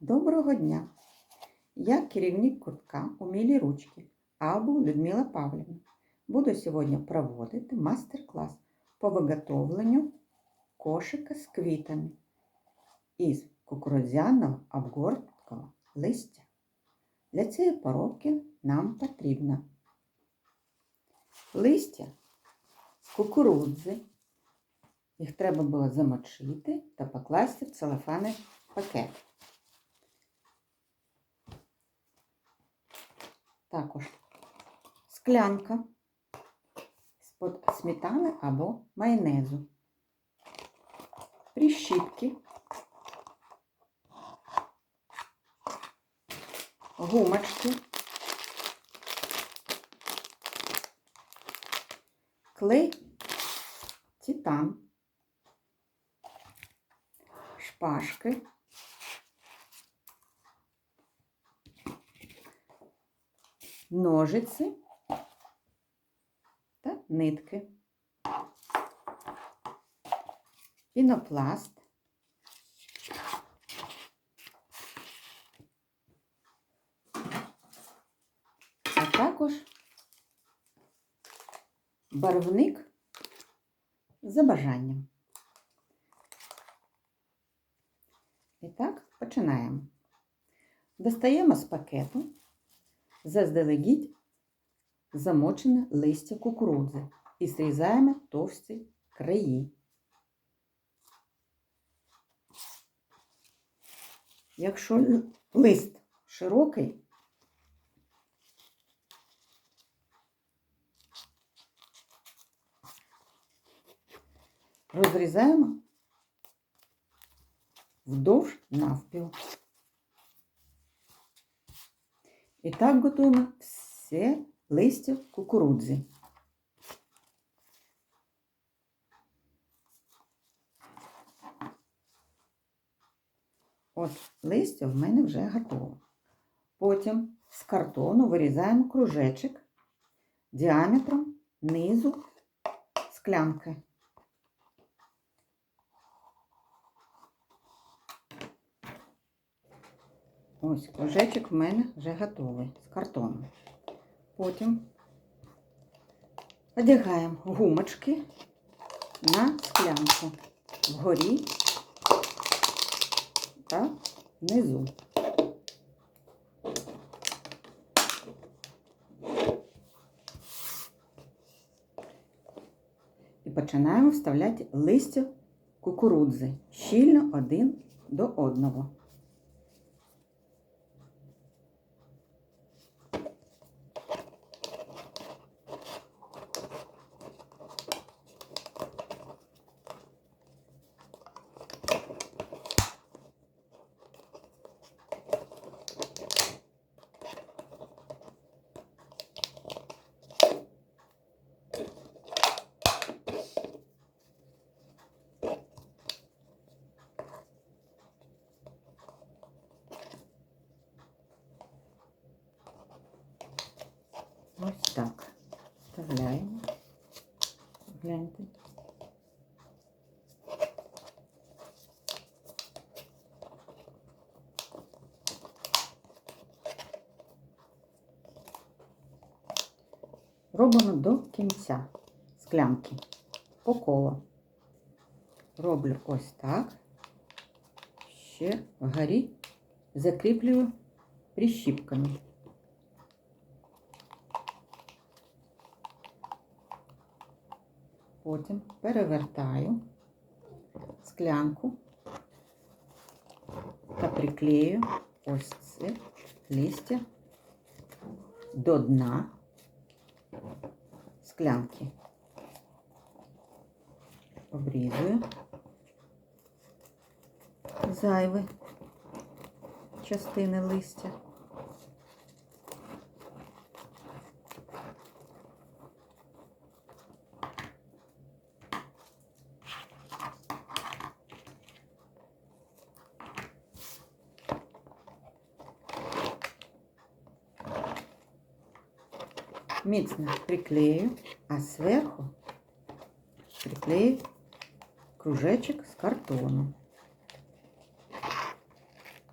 Доброго дня! Я керівник кутка «Умілі ручки Абу Людмила Павлівна. Буду сьогодні проводити мастер-клас по виготовленню кошика з квітами із кукурудзяного обгорткого листя. Для цієї поробки нам потрібно листя з кукурудзи. Їх треба було замочити та покласти в целофанний пакет. Також склянка з-под сметани або майонезу, прищіпки, гумочки, клей титан, шпажки, ножиці та нитки, пінопласт, а також барвник за бажанням. І так, починаємо. Достаємо з пакету заздалегідь замочене листя кукурудзи і зрізаємо товсті краї. Якщо лист широкий, розрізаємо вдовж навпіл. І так готуємо все листя кукурудзи. От листя в мене вже готово. Потім з картону вирізаємо кружечок діаметром низу склянки. Ось кружечок в мене вже готовий з картону. Потім одягаємо гумочки на склянку вгорі та внизу. І починаємо вставляти листя кукурудзи щільно один до одного. Ось так. Вставляємо. Гляньте. Робимо до кінця склянки по колу. Роблю ось так. Ще вгорі закріплюю прищіпками. Потім перевертаю склянку та приклею ось це листя до дна склянки. Обрізую зайві частини листя. Міцно приклею, а зверху приклею кружечок з картону.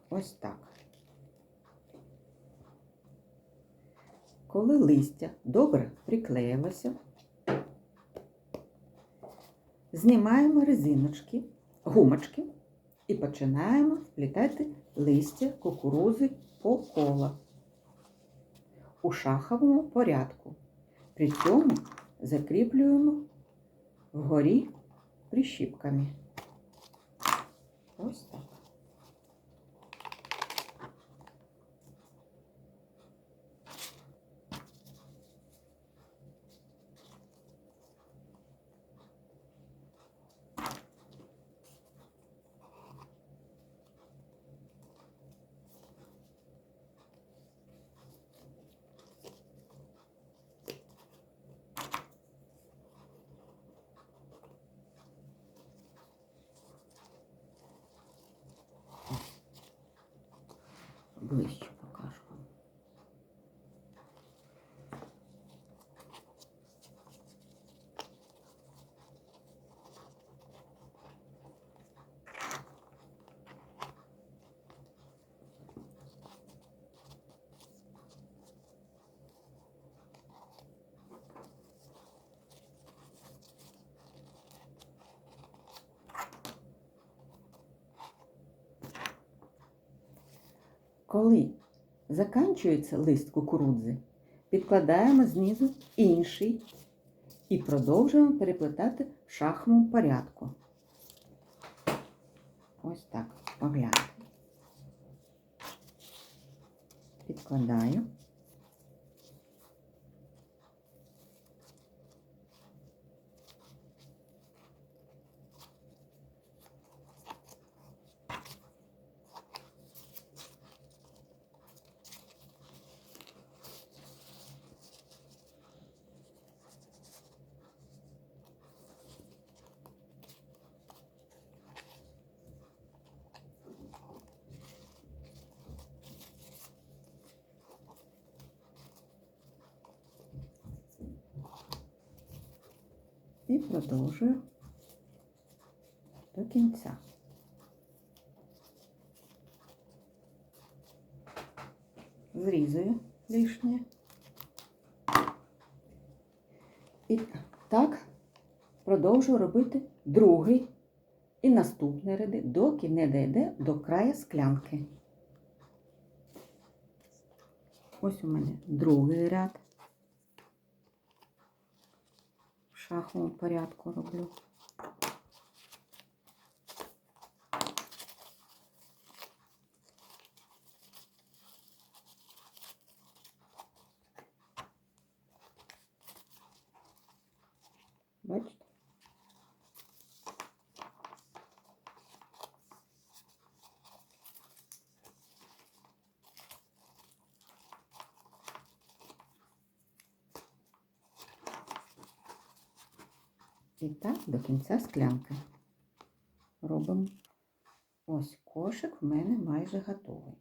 Ось так. Коли листя добре приклеїлося, знімаємо резиночки, гумочки і починаємо вплітати листя кукурузи по колу у шаховому порядку. При цьому закріплюємо вгорі прищіпками. tudo isso. Коли заканчується лист кукурудзи, підкладаємо знизу інший і продовжуємо переплетати в шаховому порядку. Ось так, погляньте. Підкладаю. І продовжую до кінця. Зрізую лишнє. І так продовжую робити другий і наступний ряди, доки не дійде до краю склянки. Ось у мене другий ряд. В шаховому порядку роблю. Бачите? І так до кінця склянки. Робимо ось кошик в мене майже готовий.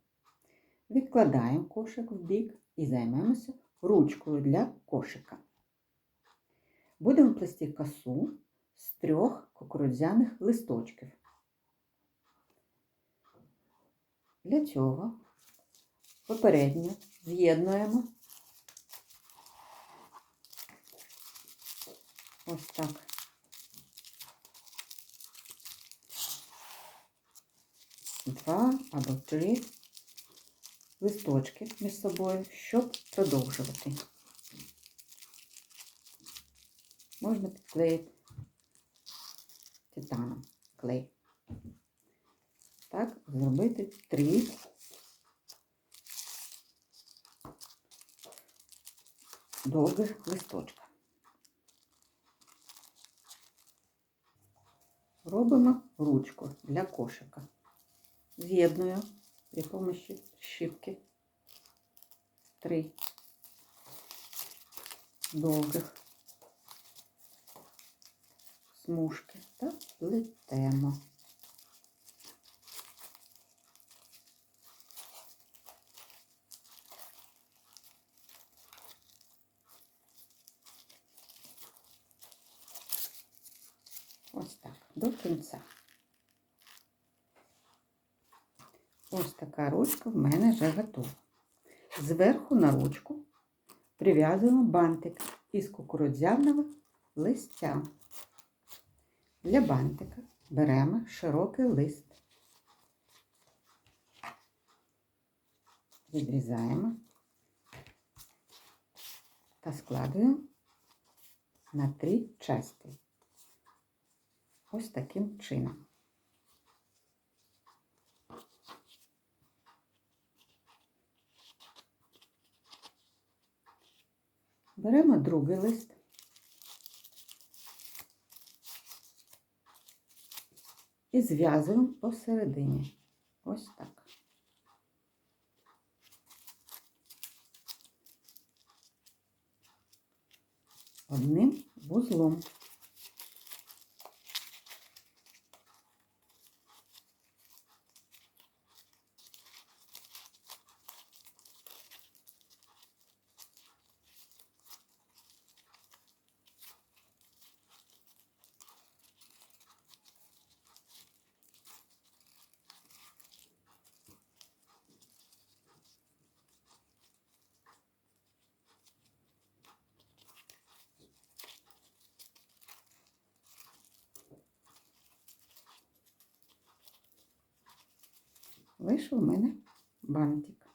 Відкладаємо кошик в бік і займемося ручкою для кошика. Будемо плести косу з трьох кукурудзяних листочків. Для цього попередньо з'єднуємо ось так. Два або три листочки між собою, щоб продовжувати. Можна підклеїти титаном клей. Так, зробити три довгих листочка. Робимо ручку для кошика. З'єдную. При помощі щіпки? Три. Довгих смужки. Та плетемо. Ось так, до кінця. Ось така ручка в мене вже готова. Зверху на ручку прив'язуємо бантик із кукурудзяного листя. Для бантика беремо широкий лист, відрізаємо та складуємо на три частини. Ось таким чином. Беремо другий лист. І зв'язуємо посередині. Ось так. Одним вузлом. Вийшов у мене бантик.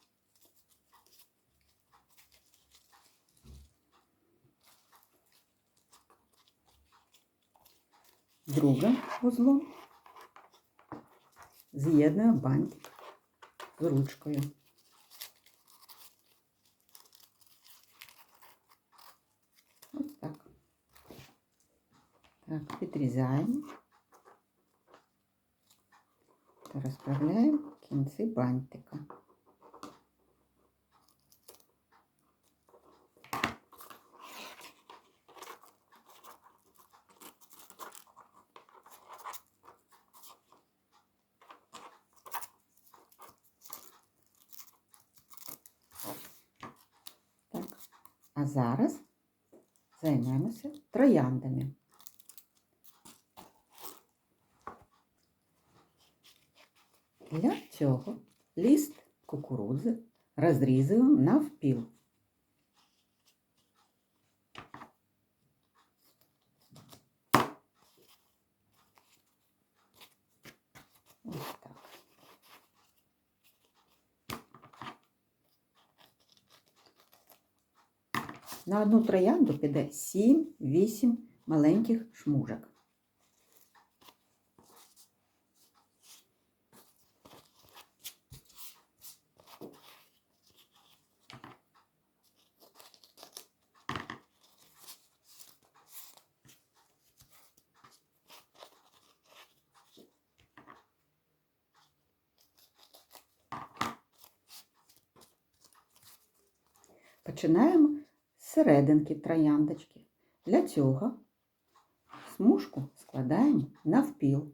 Другим вузлом з'єднуємо бантик з ручкою. Ось так. Так, підрізаємо та розправляємо кінці бантика. А зараз займемося трояндами. Для цього ліст кукурудзи розрізуємо навпіл. Ось так. На одну троянду піде 7-8 маленьких шмужок. Починаємо з серединки трояндочки. Для цього смужку складаємо навпіл.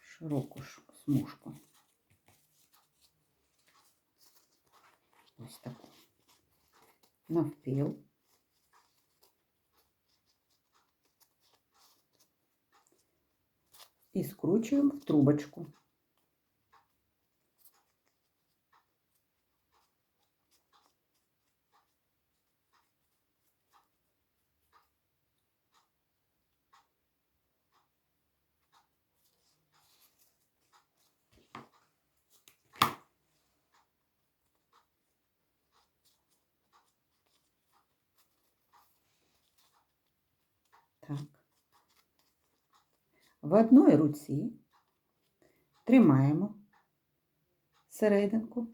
Широку смужку. Ось таку. Навпіл. І скручуємо в трубочку. Так. В одній руці тримаємо серединку,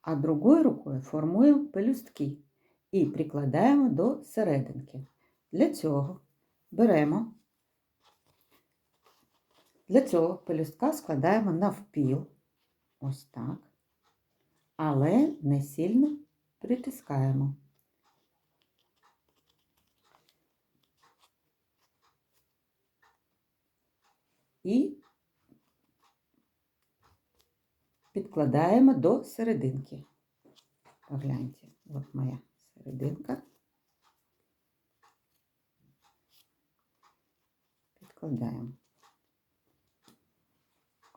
а другою рукою формуємо пелюстки і прикладаємо до серединки. Для цього беремо, для цього пелюстка складаємо навпіл, ось так, але не сильно притискаємо. І підкладаємо до серединки. Погляньте, от моя серединка. Підкладаємо.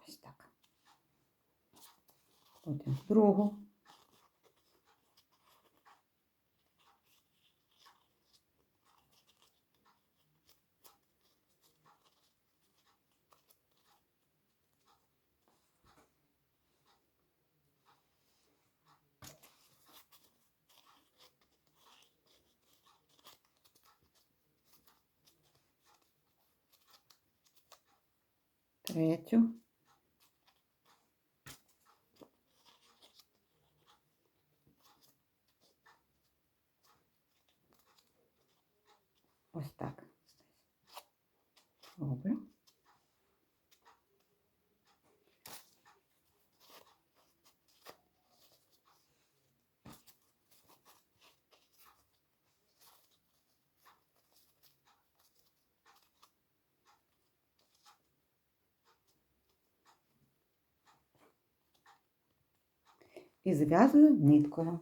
Ось так. Потім другу. Третю. Ось так. Добре. І зв'язую ниткою.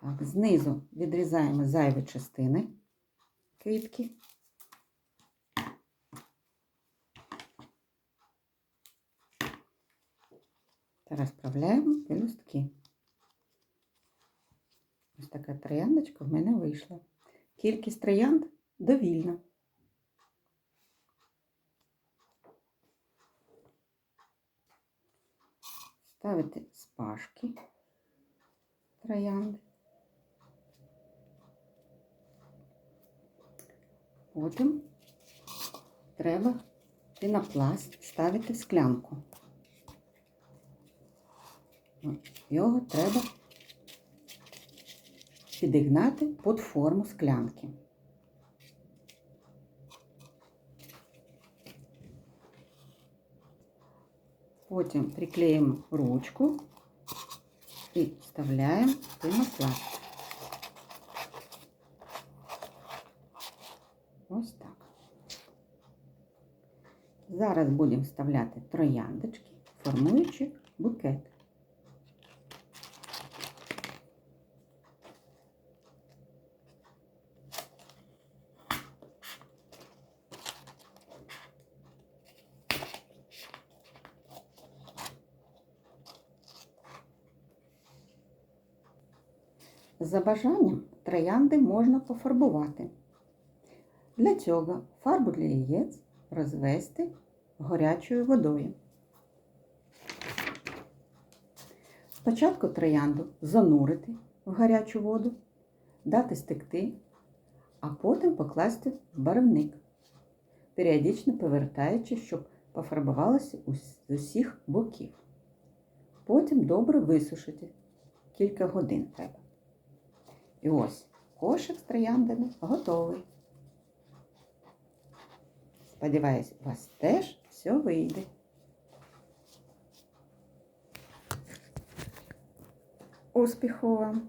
Так, знизу відрізаємо зайві частини квітки. Та розправляємо пелюстки. Ось така трояндочка в мене вийшла. Кількість троянд довільна. Ставити спашки троянди. Потім треба пінопласт ставити в склянку. Його треба підігнати під форму склянки. Потім приклеїмо ручку і вставляємо пінопласт. Ось так. Зараз будемо вставляти трояндочки, формуючи букет. За бажанням троянди можна пофарбувати. Для цього фарбу для яєць розвести гарячою водою. Спочатку троянду занурити в гарячу воду, дати стекти, а потім покласти в барвник, періодично повертаючи, щоб пофарбувалося з усіх боків. Потім добре висушити. Кілька годин треба. І ось кошик з трояндами готовий. Сподіваюсь, вас теж все вийде. Успіху вам!